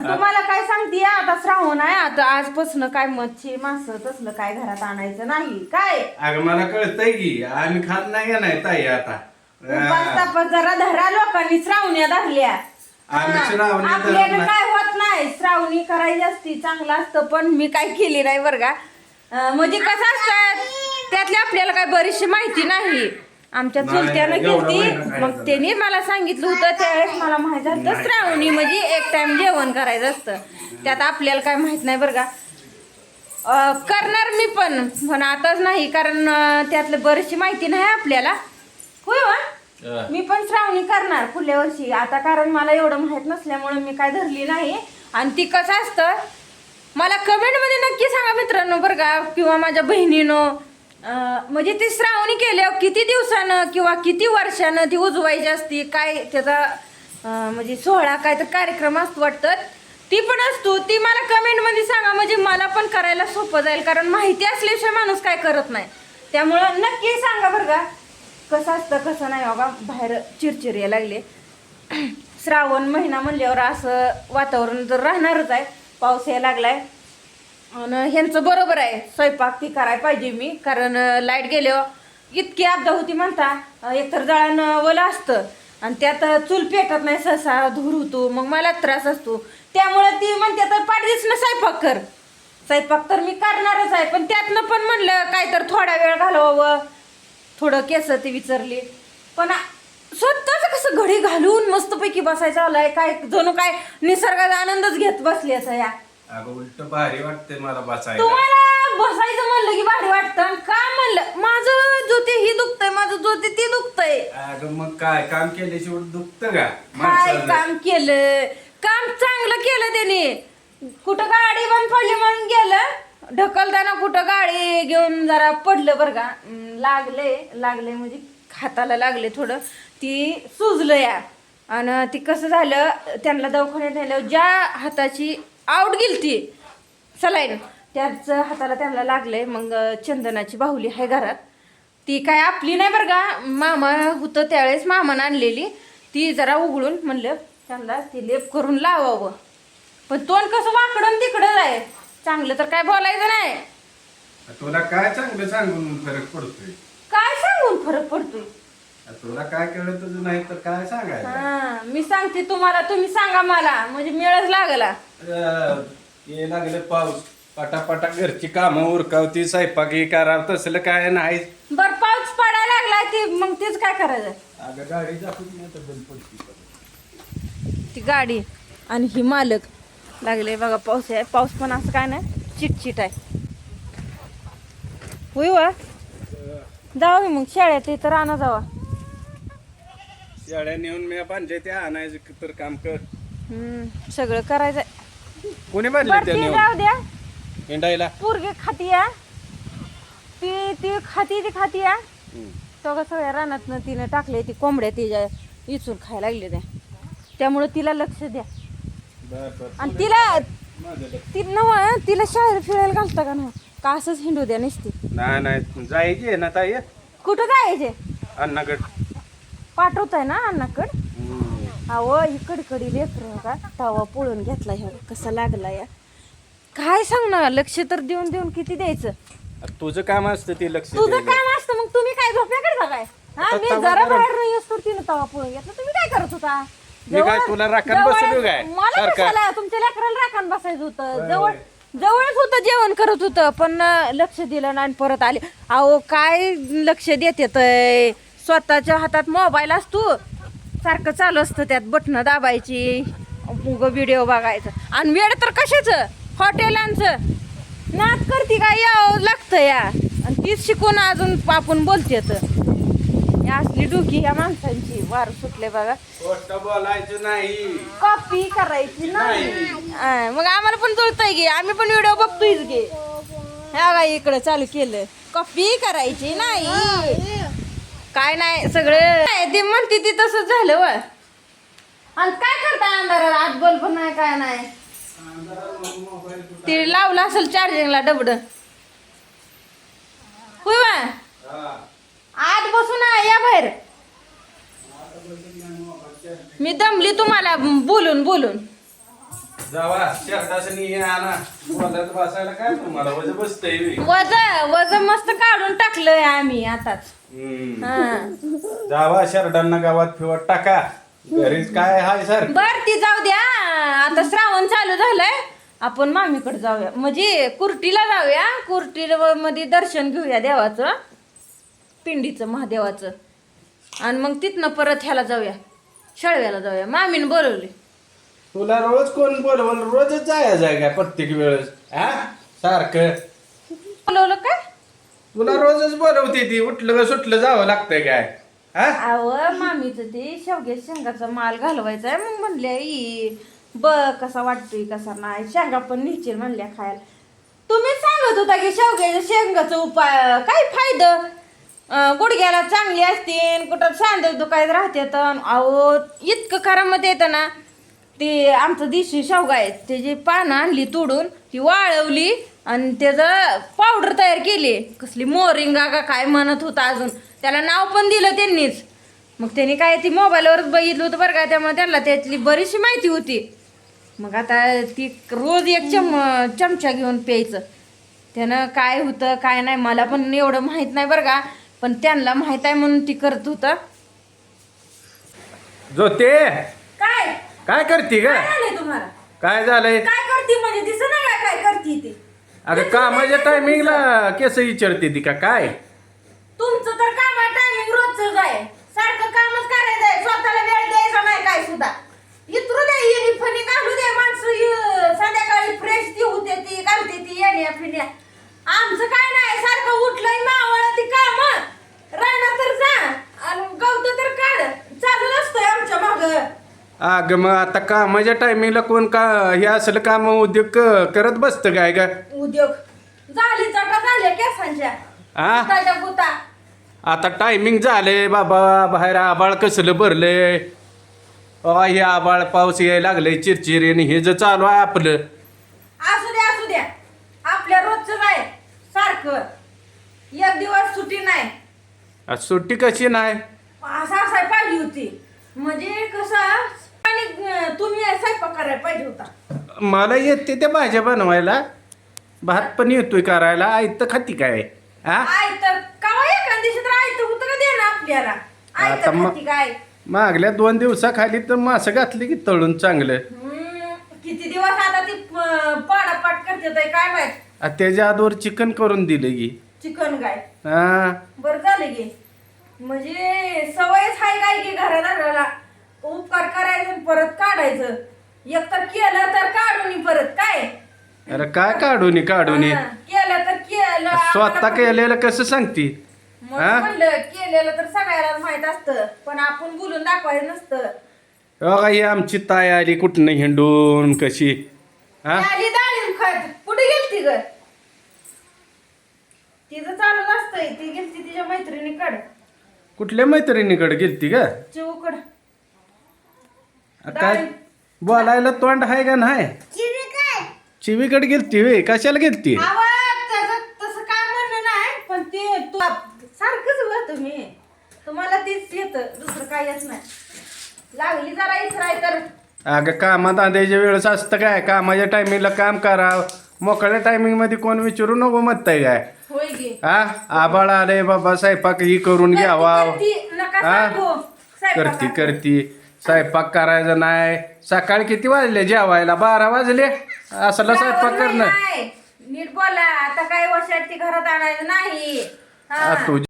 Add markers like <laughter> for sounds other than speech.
तुम्हाला काय सांगते आता श्रावण आहे आता आजपासून काय मच्छी मास तसलं काय घरात आणायचं नाही काय अगं मला कळतंय की आम्ही खात नाही का नाही ताई आता उपास. तापास जरा धरा लोकांनी श्रावण्या धरल्या आम्ही. श्रावणी धरत आपल्याला नाही. काय होत नाही श्रावणी करायची असती चांगलं असतं पण मी काय केली नाही बरं का अं, म्हणजे कसं असतं त्यातली आपल्याला काय बरीचशी माहिती नाही आमच्या चुलत्यानं केली मग? त्यांनी मला सांगितलं होतं त्यावेळेस मला माहीत झालं. श्रावणी म्हणजे एक टाइम जेवण करायचं असतं. त्यात आपल्याला काय माहीत नाही बरं का. करणार मी पण पण आताच नाही कारण त्यातलं बरीचशी माहिती नाही आपल्याला. होय वा हा. मी पण श्रावणी करणार पुढल्या वर्षी. आता कारण मला एवढं माहीत नसल्यामुळे मी काय धरली नाही. आणि ती कसं असतं मला कमेंटमध्ये नक्की सांगा मित्रांनो बरं का किंवा माझ्या बहिणीनं अं, म्हणजे ती श्रावणी केल्यावर किती दिवसानं किंवा किती वर्षानं ती उजवायची असती? काय त्याचा अं, म्हणजे सोहळा काय तर कार्यक्रम असतो वाटतं? ती पण असतो. ती मला कमेंटमध्ये सांगा. म्हणजे मला पण करायला सोपं जाईल. कारण माहिती असल्याशिवाय माणूस काय करत नाही. त्यामुळं नक्की सांगा बरं का. कसं असतं कसं नाही बाबा. बाहेर चिरचिर यायला लागले. <clears throat> श्रावण महिना म्हणल्यावर असं वातावरण तर राहणारच आहे. पाऊस यायला लागलाय. आणि ह्यांचं बरोबर आहे. स्वयंपाक ती करायला पाहिजे मी. कारण लाइट गेल्यावर इतकी अपदा होती म्हणता. एकतर जळानं वलं असतं. आणि त्यात चूल पेटत नाही सहसा. धूर होतो. मग मला त्रास असतो. त्यामुळे ती म्हणते तर पाठीसनं स्वयंपाक कर. स्वयंपाक तर मी करणारच आहे. पण त्यातनं पण म्हणलं काय तर थोडा वेळ घालवावं. थोडं केस ती विचारली. पण स्वतःच कसं घडी घालून मस्तपैकी बसायचं? आलाय काय? जणू काय निसर्गाचा आनंदच घेत बसली असं या. अगं उलट भारी वाटते मला बसायला. तुम्हाला बसायचं म्हणलं की भारी वाटतं का म्हणलं? माझं जो ते ही दुखतंय माझं जो ते दुखतंय. अगं मग काय? काम केल्याशिवाय दुखत का? काय माणसाला? काम केलं? काम चांगलं केलं त्याने. कुठं गाडी बंद पडली म्हणून गेलं? ढकलताना कुठं गाडी घेऊन जरा पडलं बरं का. अं, लागले लागले म्हणजे हाताला लागले थोडं. ती सुजलं या. आणि ती कसं झालं? त्यांना दवाखान्यात नेलं. ज्या हाताची आऊट गेलती. सलाईन त्याच हाताला त्यांना लागलंय. मग चंदनाची बाहुली आहे घरात. ती काय आपली नाही बरं का? मामा होतं त्यावेळेस मामानं आणलेली. ती जरा उघडून म्हणलं त्यांना ती लेप करून लावावं. पण तोंड कसं वाकडं आणि तिकडं आहे चांगलं तर काय बोलायचं नाही. तुला काय चांगलं सांगून फरक पडतोय? काय सांगून फरक पडतोय? तुला काय कळत नाही तर काय सांगायचं? हा मी सांगते तुम्हाला तुम्ही सांगा मला म्हणजे मिळच लागला. अं, ये लागले पाऊस. पटापटा घरची कामं उरकावती स्वयंपाक करावं तसलं काय नाही. बर पाऊस पडायला लागला ती मग तेच काय करायचं? अगं गाडी दाखवून नाही तर बंद पडती ती गाडी आणि ही मालक लागले. बघा पाऊस आहे. पाऊस पण असं काय नाही चिटचिट आहे. होय वा? जाऊ मग शाळेत तर आणा जावा. शाळ्या नेऊन मी बांधले ते आणायचं तर काम कर. हम्म, सगळं करायचं कोणी बांधले बरं ते नेऊन? द्या. हिंडायला? पोरगी खाती या ती ती खाती ती खाती या सगळं सगळ्या रानातनं तिनं टाकले ती कोंबड्या तिच्या इचून खायला लागले त्या. त्यामुळे तिला लक्ष द्या. बर बर. आणि तिला माझं. ती नव तिला शाळेत फिरायला घालता का ना का असंच हिंडू द्या नसती? नाही नाही. जायची आहे ना ताई? कुठं जायचे अण्णागड. पाठवताय ना अण्णाकड अहो इकडकडी लेकर का तवा पळून घेतला ह्या कसा लागला या काय सांग ना लक्ष तर देऊन देऊन किती द्यायचं तुझं काम असतं ते लक्ष तुझं द्यायला. काय असतं मग तुम्ही काय झोपल्या करता काय हा मी तवा जरा. बाहेर नाही असतो तिने तवा पळून घेतला तुम्ही काय करत होता मी काय जवळ- तुला राखण जवळ- बसवलो काय? मला सारखं? कशाला तुमच्या लेकराला राखण बसायचं होतं जवळ. जवळच होतं जेवण करत होतं पण अं, लक्ष दिलं नाही आणि परत आले अहो काय लक्ष देत येतंय स्वतःच्या हातात मोबाईल असतो. सारखं चालू असतं त्यात बटणं दाबायची उग व्हिडिओ बघायचं. आणि वेळ तर कशाचं? हॉटेलांचं नाच करते काय यावं लागतं या. आणि तीच शिकून अजून आपण बोलते तर. या असली डोकी ह्या माणसांची. वार सुटले बघा. बोलायचं नाही. कॉपी करायची नाही. हा, मग आम्हाला पण जुळतंय गे आम्ही पण व्हिडिओ बघतोयच गे ह्या इकडं चालू केलं. कॉपी करायची नाही. काय नाही सगळं नाही, म्हणते ती तसंच झालं व आणि काय करता अंधारात आत बल्ब नाही काय नाही. ते लावलं असेल चार्जिंगला डबड. होय वा आत बसून आहे, या बाहेर. मी दमली तुम्हाला बोलून बोलून. जावा शर्टासनी आणा. बोलत बसायला काय तुम्हाला? वजन बसतंय बी. वज वज मस्त काढून टाकलंय आम्ही आताच. हम्म. हा. जावा शर्टांना गावात फिवत टाका. घरीच काय हाय सर? बर ती जाऊ द्या. आता श्रावण चालू झालंय. आपण मामीकडे जाऊया. म्हणजे कुर्टीला जाऊया. कुर्टी मध्ये दर्शन घेऊया देवाचं. पिंडीचं महादेवाचं. आणि मग तिथनं परत ह्याला जाऊया. शळव्याला जाऊया. मामीने बोलवले तुला रोज कोण बोलवल? रोजच जायचं आहे काय प्रत्येक वेळेस. हा? सारखं. बोलवलं काय? तुला रोजच बोलवते ती. उठलं का सुटलं जावं लागतंय काय? हा? अव मामीचं ते शेवग्या शेंगाचा माल घालवायचा आहे मग म्हणल्या ई ब कसा वाटतोय कसा नाही. शेंगा पण निश्चित म्हणल्या खायला. तुम्हीच सांगत होता की शेवग्याच्या शेंगाचा उपाय काय फायदा? अं, गुडघ्याला चांगली असते कुठं सांदे दुखायत राहते तर अहो इतकं करामध्ये येतं ना. ते आमचं देशी शेवगा आहे त्याची पानं आणली तोडून ती वाळवली आणि त्याचं पावडर तयार केली. कसली मोरिंगा का काय म्हणत होता अजून. त्याला नाव पण दिलं त्यांनीच. मग त्यांनी काय ती मोबाईलवरच बघितलं होतं बरं का त्यामुळे त्यांना त्यातली बरीचशी माहिती होती. मग आता ती रोज एक चम चमचा घेऊन प्यायचं. त्यानं काय होतं काय नाही मला पण एवढं माहीत नाही बरं का पण त्यांना माहीत आहे म्हणून ती करत होतं. जो ते काय करते ग? काय झालंय तुम्हाला? काय झालंय? काय करते म्हणजे? दिसत ना काय काय करते ती? अगं कामाच्या टायमिंगला केस विचारते ती का काय? तुमचं तर कामा टायमिंग रोजच आहे. सारखं कामच करायचं आहे. स्वतःला वेळ द्यायचा नाही काय सुद्धा. इतरू दे येणी फणी घालू दे. माणसं संध्याकाळी फ्रेश ती होते ती घालते ती येण्या फिण्या आमचं काय नाही. सारखं उठलंय मावळ ती काम राहणार तर जा आणि गवत तर काढ चालू असतंय आमच्या माग अगं मग आता कामाच्या टायमिंगला कोण का हे असलं काम उद्योग क- करत बसतं काय का उद्योग. झाली चटा झाल्या केसांच्या हा गुता आता टायमिंग झालंय बाबा बाहेर आबाळ कसलं भरलंय? अ, हे आबाळ पाऊस यायला लागलंय चिरचिरीने हे जर चालू आहे आपलं. असू द्या असू द्या. आपल्या रोजचं आहे सारखं. एक दिवस सुट्टी नाही. सुट्टी कशी नाही? असं असाय पाहिजे होती. म्हणजे कसं तुम्ही स्वयंपाक करायला पाहिजे होता. मला येते त्या भाज्या बनवायला. भात पण येतोय करायला. आयत खाती काय? हा आय तर कवा एखाद दिवशी तर आयत होतं का दे ना आपल्याला. आय आता तर मग- खाती काय? मागल्या दोन दिवसाखाली तर मासं घातली की तळून चांगलं. हम्म, किती दिवस आता ती पाडापाट करते ताई, काय माहीत? आ, त्याच्या आधीवर चिकन करून दिलं की. चिकन गाय हा बरं झालं की. म्हणजे सवयच आहे काय की घरादाराला उपकार करायचं आणि परत काढायचं. एक तर केलं तर काढून परत काय? अरे काय काढून काढून हा, केलं तर केलं स्वतः आम्हाला केलेलं कसं सांगती? म्हणून? म्हणलं केलेलं तर सगळ्यालाच माहीत असतं पण आपण बोलून दाखवायचं नसतं. ही आमची ताई आली कुठनं हिंडून कशी? हा? आली डाळिंब खात. कुठे गेलती ग? तिचं चालू असतंय ती गेलती तिच्या मैत्रिणीकडे. कुठल्या मैत्रिणीकडे गेलती का चिवकड. काय? बोलायला तोंड आहे का नाही? चिवीकडे गेलती वे कशाला गेलती? तसं काय म्हणणं नाही पण ते तू सारखंच व तुम्ही. तुम्हाला तीच येत दुसरं काय येत नाही. लागली जरा इचराय तर. अगं कामात आधायच्या वेळेस असतं काय? कामाच्या टायमिंगला काम करा. मोकळ्या टायमिंगमध्ये कोण विचारू नको म्हणताय काय? होय गे हा आबाळ आले बाबा स्वयंपाक ही करून घ्यावा. हा? करती. करती. स्वयंपाक करायचा नाही. सकाळी किती वाजले? जेवायला बारा वाजले. असला स्वयंपाक लावून करणं. नाही. नीट बोला. आता काय वर्षात ती घरात आणायचं नाही. आ. तुझी